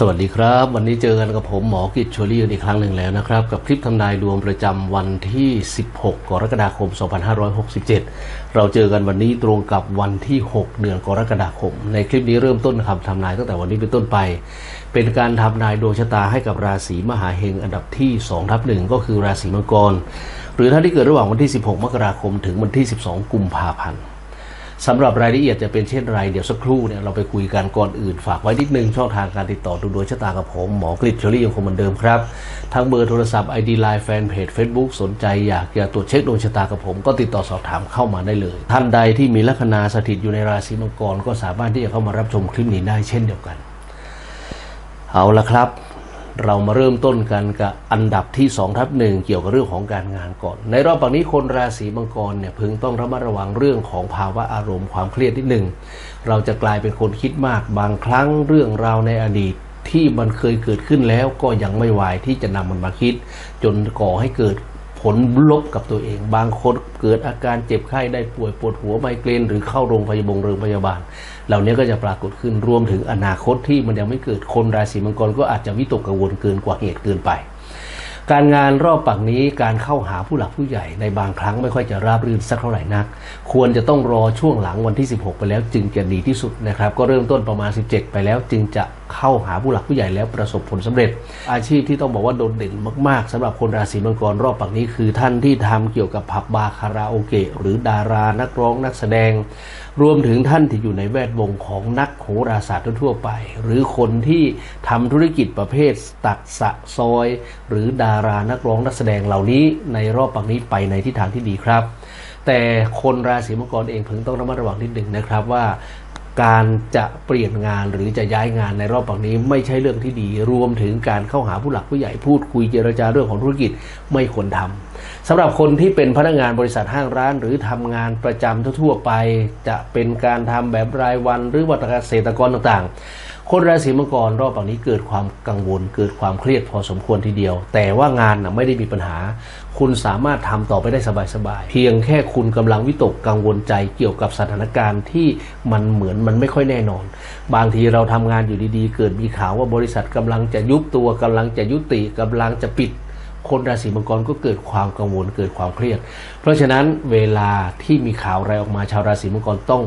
สวัสดีครับ วันนี้เจอกันกับผมหมอกิจชวลี่อีกครั้งหนึ่งแล้วนะครับ กับคลิปทำนายดวงประจำวันที่ 16 กรกฎาคม 2567 เราเจอกันวันนี้ตรงกับวันที่ 6 เดือนกรกฎาคม ในคลิปนี้เริ่มต้นคำทำนายตั้งแต่วันนี้เป็นต้นไป เป็นการทำนายดวงชะตาให้กับราศีมหาเฮงอันดับที่2ทับหนึ่งก็คือราศีมังกร หรือท่านที่เกิดระหว่างวันที่ 16 มกราคมถึงวันที่ 12 กุมภาพันธ์ สำหรับรายละเอียดจะเป็นเช่นไรเดี๋ยวสักครู่เนี่ยเราไปคุยกันก่อนอื่น ฝากไว้นิดนึงช่องทางการติดต่อดูโดยชะตากับผมหมอกฤษเชอรี่ยังคงเหมือนเดิมครับทั้งเบอร์โทรศัพท์ ID Line แฟนเพจ Facebook สนใจอยากจะตรวจเช็คดวงชะตากับผม ก็ติดต่อสอบถามเข้ามาได้เลย ท่านใดที่มีลัคนาสถิตอยู่ในราศีมังกรก็สามารถที่จะเข้ามารับชมคลิปนี้ได้เช่นเดียวกัน เอาละครับ เรามาเริ่มต้นกันกับอันดับที่2ทับหนึ่งเกี่ยวกับเรื่องของการงานก่อน ในรอบปังนี้คนราศีมังกรเนี่ยพึงต้องระมัดระวังเรื่องของภาวะอารมณ์ความเครียดนิดหนึ่งเราจะกลายเป็นคนคิดมากบางครั้งเรื่องราวในอดีตที่มันเคยเกิดขึ้นแล้วก็ยังไม่วายที่จะนำมันมาคิด จนก่อให้เกิด ผลลบกับตัวเอง บางคนเกิดอาการเจ็บไข้ได้ป่วยปวดหัวไมเกรนหรือเข้าโรงพยาบาลโรงพยาบาล เหล่านี้ก็จะปรากฏขึ้นรวมถึงอนาคตที่มันยังไม่เกิดคนราศีมังกรก็อาจจะวิตกกังวลเกินกว่าเหตุเกินไป การงานรอบปักนี้การเข้าหาผู้หลักผู้ใหญ่ในบางครั้งไม่ค่อยจะราบรื่นสักเท่าไหร่นัก ควรจะต้องรอช่วงหลังวันที่ 16 ไปแล้วจึงจะดีที่สุดนะครับก็เริ่มต้นประมาณ 17 ไปแล้วจึงจะเข้าหาผู้หลักผู้ใหญ่แล้วประสบผลสำเร็จ อาชีพที่ต้องบอกว่าโดดเด่นมาก ๆสำหรับคนราศีมังกรรอบปักนี้คือท่านที่ทำเกี่ยวกับผับบาร์คาราโอเกะหรือดารานักร้องนักแสดง รวมถึงท่านที่อยู่ในแวดวงของนักโหราศาสตร์ทั่วไป หรือคนที่ทำธุรกิจประเภทตัดสะซอย หรือดารานักร้องนักแสดงเหล่านี้ในรอบปักนี้ไปในทิศทางที่ดีครับ แต่คนราศีมังกรเองพึงต้องระมัดระวังนิดหนึ่งนะครับว่าการจะเปลี่ยนงานหรือจะย้ายงานในรอบปักนี้ไม่ใช่เรื่องที่ดี รวมถึงการเข้าหาผู้หลักผู้ใหญ่พูดคุยเจรจาเรื่องของธุรกิจไม่ควรทำสำหรับคนที่เป็นพนักงานบริษัทห้างร้าน หรือทำงานประจำทั่วไป จะเป็นการทำแบบรายวันหรือวัตรเกษตรกรต่างๆ คนราศีมังกรรอบปักนี้เกิดความกังวล เกิดความเครียดพอสมควรทีเดียว แต่ว่างานนะไม่ได้มีปัญหา คุณสามารถทำต่อไปได้สบายๆ เพียงแค่คุณกำลังวิตกกังวลใจเกี่ยวกับสถานการณ์ที่มันเหมือนมันไม่ค่อยแน่นอน บางทีเราทำงานอยู่ดีๆ เกิดมีข่าวว่าบริษัทกำลังจะยุบตัวกำลังจะยุติกำลังจะปิดคนราศีมังกรก็เกิดความกังวลเกิดความเครียด เพราะฉะนั้นเวลาที่มีข่าวอะไรออกมาชาวราศีมังกรต้อง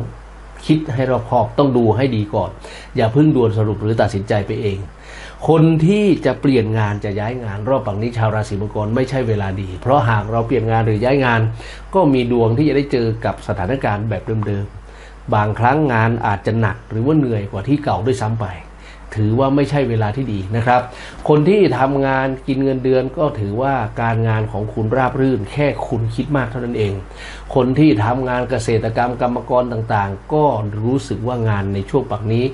คิดให้รอบคอบต้องดูให้ดีก่อน อย่าเพิ่งด่วนสรุปหรือตัดสินใจไปเอง คนที่จะเปลี่ยนงานจะย้ายงาน รอบปังนี้ชาวราศีมังกรไม่ใช่เวลาดี เพราะหากเราเปลี่ยนงานหรือย้ายงาน ก็มีดวงที่จะได้เจอกับสถานการณ์แบบเดิมๆบางครั้งงานอาจจะหนักหรือว่าเหนื่อยกว่าที่เก่าด้วยซ้ำไป ถือว่าไม่ใช่เวลาที่ดีนะครับ คนที่ทำงานกินเงินเดือนก็ถือว่าการงานของคุณราบรื่น แค่คุณคิดมากเท่านั้นเอง คนที่ทำงานเกษตรกรรมกรรมกรต่างๆ ก็รู้สึกว่างานในช่วงปักนี้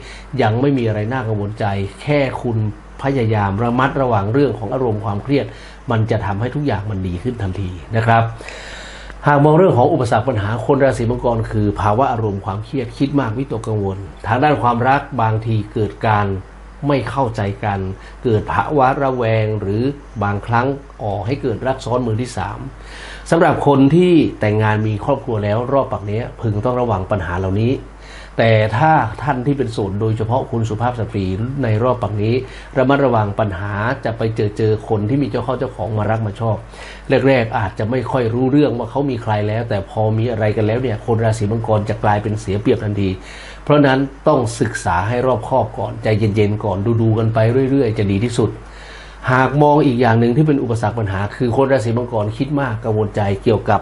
ยังไม่มีอะไรน่ากังวลใจ แค่คุณพยายามระมัดระวังเรื่องของอารมณ์ความเครียด มันจะทำให้ทุกอย่างมันดีขึ้นทันทีนะครับ หากมองเรื่องของอุปสรรคปัญหาคนราศีมังกรคือ ภาวะอารมณ์ความเครียดคิดมากวิตกกังวล ทางด้านความรักบางทีเกิดการไม่เข้าใจกัน เกิดภาวะระแวงหรือบางครั้งอ่อให้เกิดรักซ้อนมือที่สามสำหรับคนที่แต่งงานมีครอบครัวแล้วรอบปักนี้พึงต้องระวังปัญหาเหล่านี้ แต่ถ้าท่านที่เป็นโสดโดยเฉพาะคุณสุภาพสตรีในรอบปักนี้ระมัดระวังปัญหาจะไปเจอเจอคนที่มีเจ้าเข้าเจ้าของมารักมาชอบ แรกๆอาจจะไม่ค่อยรู้เรื่องว่าเขามีใครแล้ว แต่พอมีอะไรกันแล้วเนี่ยคนราศีมังกรจะกลายเป็นเสียเปรียบทันที เพราะนั้นต้องศึกษาให้รอบคอบก่อนใจเย็นๆก่อนดูๆกันไปเรื่อย ๆ จะดีที่สุดหากมองอีกอย่างหนึ่งที่เป็นอุปสรรคปัญหา คือคนราศีมังกรคิดมากกังวลใจเกี่ยวกับ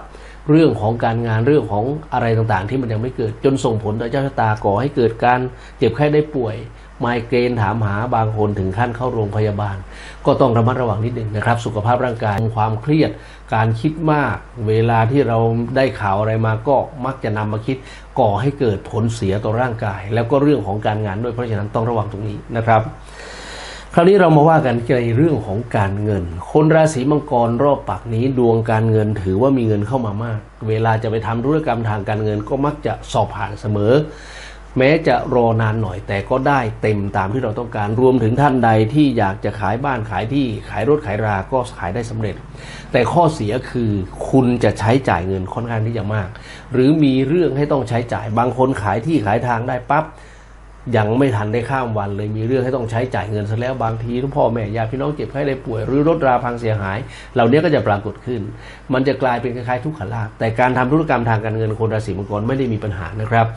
เรื่องของการงานเรื่องของอะไรต่างๆ ที่มันยังไม่เกิดจนส่งผลต่อเจ้าชะตาก่อให้เกิดการเจ็บไข้ได้ป่วย ไมเกรนถามหาบางคนถึงขั้นเข้าโรงพยาบาล ก็ต้องระมัดระวังนิดหนึ่งนะครับ สุขภาพร่างกายความเครียด การคิดมาก เวลาที่เราได้ข่าวอะไรมาก็มักจะนำมาคิด ก่อให้เกิดผลเสียต่อร่างกาย แล้วก็เรื่องของการงานด้วยเพราะฉะนั้นต้องระวังตรงนี้นะครับ คราวนี้เรามาว่ากันในเรื่องของการเงิน คนราศีมังกรรอบปักนี้ดวงการเงินถือว่ามีเงินเข้ามามาก เวลาจะไปทำธุรกรรมทางการเงินก็มักจะสอบผ่านเสมอ แม้จะรอนานหน่อยแต่ก็ได้เต็มตามที่เราต้องการรวมถึงท่านใดที่อยากจะขายบ้านขายที่ขายรถขายราก็ขายได้สำเร็จ แต่ข้อเสียคือคุณจะใช้จ่ายเงินค่อนข้างที่จะมาก หรือมีเรื่องให้ต้องใช้จ่ายบางคนขายที่ขายทางได้ปั๊บ ยังไม่ทันได้ข้ามวันเลยมีเรื่องให้ต้องใช้จ่ายเงินซะแล้วบางทีทุกพ่อแม่ญาติพี่น้องเจ็บไข้ได้ป่วยหรือรถราพังเสียหาย เหล่านี้ก็จะปรากฏขึ้น มันจะกลายเป็นคล้ายๆทุกขลาภแต่การทำธุรกรรมทางการเงินคนราศีมังกรไม่ได้มีปัญหานะครับ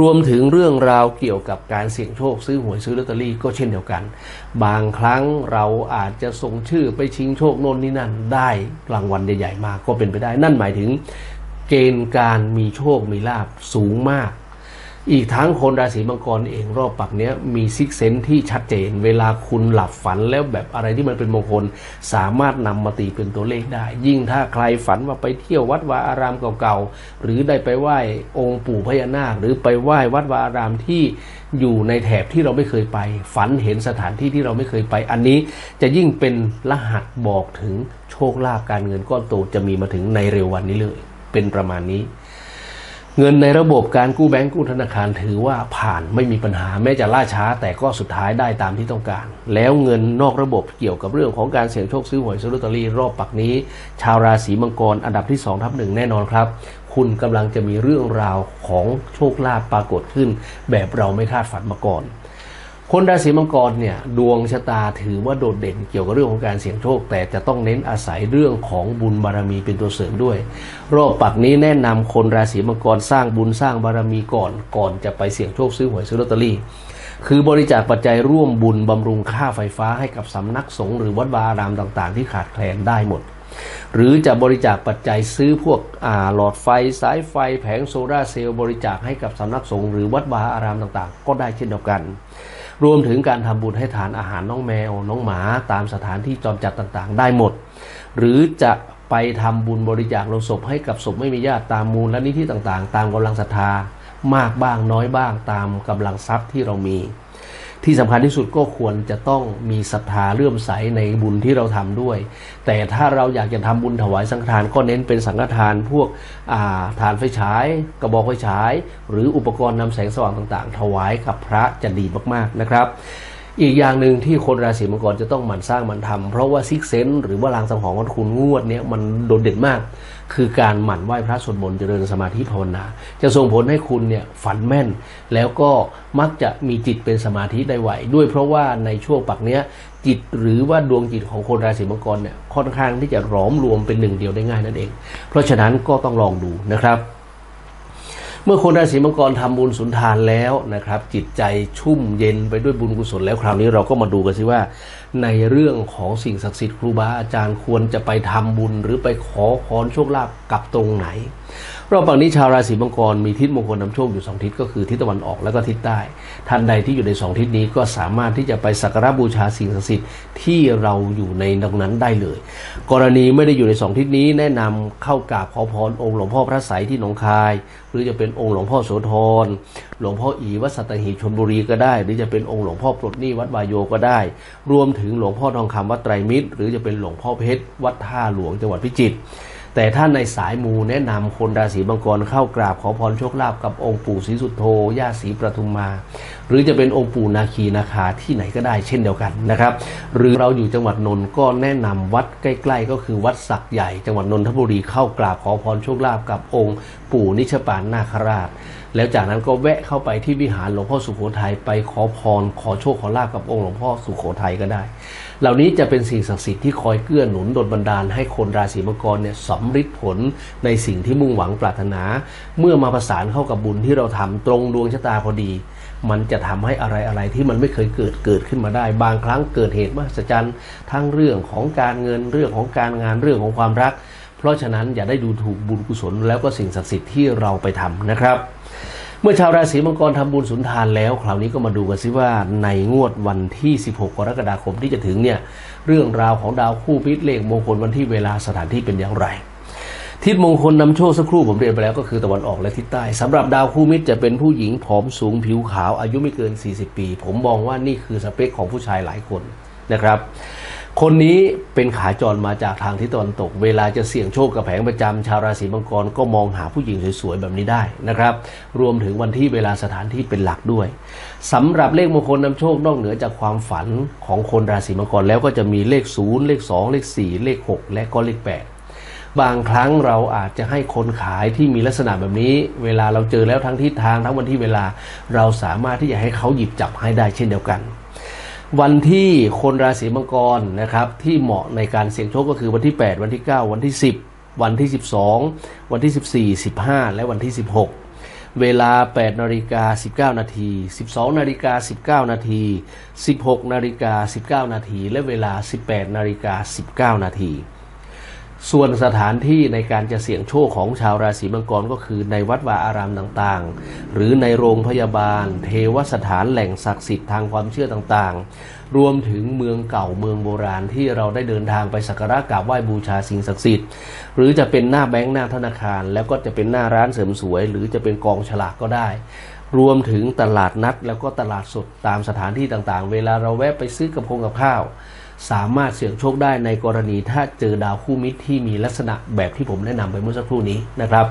รวมถึงเรื่องราวเกี่ยวกับการเสี่ยงโชคซื้อหวยซื้อลอตเตอรี่ก็เช่นเดียวกัน บางครั้งเราอาจจะส่งชื่อไปชิงโชคโน่นนี่นั่นได้รางวัลใหญ่ๆมาก็เป็นไปได้ นั่นหมายถึง เกณฑ์การมีโชคมีลาบสูงมาก อีกทั้งคนราศีมังกรเองรอบปักเนี้ยมีซิกเซนที่ชัดเจน เวลาคุณหลับฝันแล้วแบบอะไรที่มันเป็นมงคล สามารถนำมาตีเป็นตัวเลขได้ ยิ่งถ้าใครฝันว่าไปเที่ยววัดวาอารามเก่าๆ หรือได้ไปไหว้องค์ปู่พญานาค หรือไปไหว้วัดวาอารามที่อยู่ในแถบที่เราไม่เคยไป ฝันเห็นสถานที่ที่เราไม่เคยไป อันนี้จะยิ่งเป็นรหัสบอกถึงโชคลาภการเงินก้อนโตจะมีมาถึงในเร็ววันนี้เลย เป็นประมาณนี้ เงินในระบบการกู้แบงก์กู้ธนาคารถือว่าผ่านไม่มีปัญหาแม้จะล่าช้า แต่ก็สุดท้ายได้ตามที่ต้องการ แล้วเงินนอกระบบเกี่ยวกับเรื่องของการเสี่ยงโชคซื้อหวยซื้อลอตเตอรี่รอบปักนี้ ชาวราศีมังกรอันดับที่2ทับหนึ่งแน่นอนครับ คุณกำลังจะมีเรื่องราวของโชคลาภปรากฏขึ้น แบบเราไม่คาดฝันมาก่อน คนราศีมังกรเนี่ยดวงชะตาถือว่าโดดเด่นเกี่ยวกับเรื่องของการเสี่ยงโชค แต่จะต้องเน้นอาศัยเรื่องของบุญบารมีเป็นตัวเสริมด้วย รอบปักนี้แนะนำคนราศีมังกรสร้างบุญสร้างบารมีก่อน ก่อนจะไปเสี่ยงโชคซื้อหวยซื้อลอตเตอรี่ คือบริจาคปัจจัยร่วมบุญบำรุงค่าไฟฟ้าให้กับสำนักสงฆ์หรือวัดวาอารามต่าง ๆ ที่ขาดแคลนได้หมดหรือจะบริจาคปัจจัยซื้อพวกหลอดไฟสายไฟแผงโซลาเซลล์บริจาคให้กับสำนักสงฆ์หรือวัดวาอารามต่างๆ ก็ได้เช่นเดียวกัน รวมถึงการทำบุญให้ทานอาหารน้องแมว น้องหมาตามสถานที่จอมจัดต่างๆ ได้หมด หรือจะไปทำบุญบริจาคโลงศพให้กับศพไม่มีญาติตามมูลและนิธิต่างๆ ตามกำลังศรัทธามากบ้างน้อยบ้างตามกำลังทรัพย์ที่เรามี ที่สำคัญที่สุดก็ควรจะต้องมีศรัทธาเลื่อมใสในบุญที่เราทำด้วย แต่ถ้าเราอยากจะทำบุญถวายสังฆทานก็เน้นเป็นสังฆทานพวกาฐานไฟฉาย กระบอกไฟฉาย หรืออุปกรณ์นำแสงสว่างต่างๆ ถวายกับพระจะดีมากๆนะครับ อีกอย่างหนึ่งที่คนราศีมังกรจะต้องหมั่นสร้างหมันทำเพราะว่าซิกเซนหรือว่าลางสังหรณ์ของคุณงวดเนี้ยมันโดดเด่นมาก คือการหมั่นไหว้พระสวดมนต์เจริญสมาธิภาวนา จะส่งผลให้คุณเนี่ยฝันแม่น แล้วก็มักจะมีจิตเป็นสมาธิได้ไหว ด้วยเพราะว่าในช่วงปักเนี้ยจิตหรือว่าดวงจิตของคนราศีมังกรเนี่ยค่อนข้างที่จะหลอมรวมเป็นหนึ่งเดียวได้ง่ายนั่นเอง เพราะฉะนั้นก็ต้องลองดูนะครับ เมื่อคนราศีมังกรทำบุญสุนทานแล้วนะครับ จิตใจชุ่มเย็นไปด้วยบุญกุศลแล้วคราวนี้เราก็มาดูกันสิว่า ในเรื่องของสิ่งศักดิ์สิทธิ์ครูบาอาจารย์ควรจะไปทำบุญ หรือไปขอพรโชคลาภกับตรงไหนรอบฝั่งนี้ชาวราศีมังกรมีทิศมงคลนำโชคอยู่สองทิศก็คือทิศตะวันออกและก็ทิศใต้ ท่านใดที่อยู่ในสองทิศนี้ก็สามารถที่จะไปสักการะบูชาสิ่งศักดิ์สิทธิ์ที่เราอยู่ในตรงนั้นได้เลย กรณีไม่ได้อยู่ในสองทิศนี้แนะนำเข้ากราบขอพรองค์หลวงพ่อพระไสยที่หนองคาย หรือจะเป็นองค์หลวงพ่อโสธรหลวงพ่ออีวัดสัตหีบชลบุรีก็ได้ หรือจะเป็นองค์หลวงพ่อปลดหนี้วัดวายโยก็ได้ รวมถึงถึงหลวงพ่อทองคำวัดไตรมิตร หรือจะเป็นหลวงพ่อเพชรวัดท่าหลวงจังหวัดพิจิตร แต่ถ้าในสายมูแนะนำคนราศีมังกรเข้ากราบขอพรโชคลาภกับองค์ปู่ศรีสุโธย่าศรีประทุมมา หรือจะเป็นองค์ปู่นาคีนาคาที่ไหนก็ได้เช่นเดียวกันนะครับ หรือเราอยู่จังหวัดนนท์ก็แนะนำวัดใกล้ ๆ ก็คือวัดสักใหญ่ จังหวัดนนทบุรีเข้ากราบขอพรโชคลาภกับองค์ปู่นิชปานนาคราช แล้วจากนั้นก็แวะเข้าไปที่วิหารหลวงพ่อสุโขทัยไปขอพรขอโชคขอลาบกับองค์หลวงพ่อสุโขทัยก็ได้เหล่านี้จะเป็นสิ่งศักดิ์สิทธิ์ที่คอยเกื้อหนุนดลบันดาลให้คนราศีมังกรเนี่ยสำฤทธิ์ผลในสิ่งที่มุ่งหวังปรารถนา เมื่อมาประสานเข้ากับบุญที่เราทำตรงดวงชะตาพอดี มันจะทำให้อะไรอะไรที่มันไม่เคยเกิดเกิดขึ้นมาได้ บางครั้งเกิดเหตุมหัศจรรย์ทั้งเรื่องของการเงินเรื่องของการงานเรื่องของความรัก เพราะฉะนั้นอย่าได้ดูถูกบุญกุศลแล้วก็สิ่งศักดิ์สิทธิ์ที่เราไปทำนะครับ เมื่อชาวราศีมังกรทำบุญสุนทานแล้วคราวนี้ก็มาดูกันซิว่าในงวดวันที่ 16 กรกฎาคมที่จะถึงเนี่ยเรื่องราวของดาวคู่พิษเลขมงคลวันที่เวลาสถานที่เป็นอย่างไร ทิศมงคลนำโชคสักครู่ผมเรียนไปแล้วก็คือตะวันออกและทิศใต้สำหรับดาวคู่มิตรจะเป็นผู้หญิงผอมสูงผิวขาวอายุไม่เกิน 40 ปี ผมมองว่านี่คือสเปคของผู้ชายหลายคนนะครับ คนนี้เป็นขาจรมาจากทางทิศตะวันตก เวลาจะเสี่ยงโชคกับแผงประจำชาวราศีมังกรก็มองหาผู้หญิงสวยๆแบบนี้ได้นะครับ รวมถึงวันที่เวลาสถานที่เป็นหลักด้วยสำหรับเลขมงคลนำโชคนอกเหนือจากความฝันของคนราศีมังกรแล้วก็จะมีเลข0เลข2เลข4เลข6และก็เลข8บางครั้งเราอาจจะให้คนขายที่มีลักษณะแบบนี้ เวลาเราเจอแล้วทั้งทิศทางทั้งวันที่เวลา เราสามารถที่จะให้เขาหยิบจับให้ได้เช่นเดียวกัน วันที่คนราศีมังกรนะครับที่เหมาะในการเสี่ยงโชคก็คือวันที่ 8 วันที่ 9 วันที่ 10 วันที่ 12 วันที่ 14 15 และวันที่ 16 เวลา 8นาฬิกา19 นาที 12นาฬิกา19 นาที 16นาฬิกา19 นาที และเวลา 18นาฬิกา19 นาที ส่วนสถานที่ในการจะเสี่ยงโชคของชาวราศีมังกรก็คือในวัดวาอารามต่างๆ หรือในโรงพยาบาล เทวสถานแหล่งศักดิ์สิทธิ์ทางความเชื่อต่างๆ รวมถึงเมืองเก่าเมืองโบราณที่เราได้เดินทางไปสักการะกราบไหว้บูชาสิ่งศักดิ์สิทธิ์ หรือจะเป็นหน้าแบงค์หน้าธนาคาร แล้วก็จะเป็นหน้าร้านเสริมสวย หรือจะเป็นกองฉลากก็ได้ รวมถึงตลาดนัดแล้วก็ตลาดสดตามสถานที่ต่างๆ เวลาเราแวะไปซื้อกับพงกับข้าวสามารถเสี่ยงโชคได้ในกรณีถ้าเจอดาวคู่มิตรที่มีลักษณะแบบที่ผมแนะนำไปเมื่อสักครู่นี้นะครับ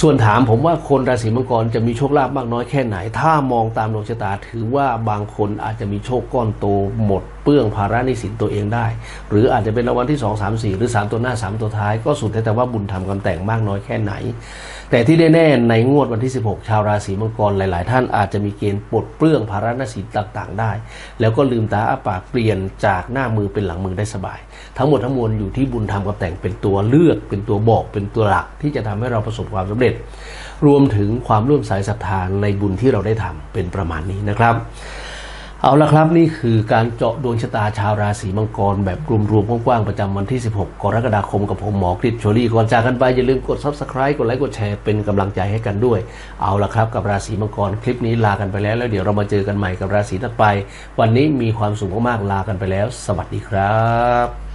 ส่วนถามผมว่าคนราศีมังกรจะมีโชคลาภมากน้อยแค่ไหน ถ้ามองตามดวงชะตาถือว่าบางคนอาจจะมีโชคก้อนโตหมดเปลื้องภาระหนี้สินตัวเองได้ หรืออาจจะเป็นรางวัลที่ 2 3 4 หรือ 3 ตัวหน้า 3 ตัวท้าย ก็สุดแท้แต่ว่าบุญทำกำแต่งมากน้อยแค่ไหน แต่ที่แน่ๆในงวดวันที่ 16 ชาวราศีมังกรหลาย ๆ ท่านอาจจะมีเกณฑ์ปลดเปลื้องภาระหนี้สินต่างๆ ได้ แล้วก็ลืมตาอ้าปากเปลี่ยนจากหน้ามือเป็นหลังมือได้สบาย ทั้งหมดทั้งมวลอยู่ที่บุญทำกำแต่งเป็นตัวเลือก เป็นตัวบอกเป็นตัวหลักที่จะทำให้เราประสบความสำเร็จ รวมถึงความร่วมสายศรัทธาในบุญที่เราได้ทำเป็นประมาณนี้นะครับ เอาละครับนี่คือการเจาะดวงชะตาชาวราศีมังกร แบบรวมๆกว้างๆประจำวันที่ 16 กรกฎาคมกับผมหมอกริชโชลี่ก่อนจากกันไป อย่าลืมกด subscribe กดไลค์กดแชร์เป็นกำลังใจให้กันด้วย เอาละครับกับราศีมังกรคลิปนี้ลากันไปแล้ว แล้วเดี๋ยวเรามาเจอกันใหม่กับราศีถัดไป วันนี้มีความสุขมากๆลากันไปแล้ว สวัสดีครับ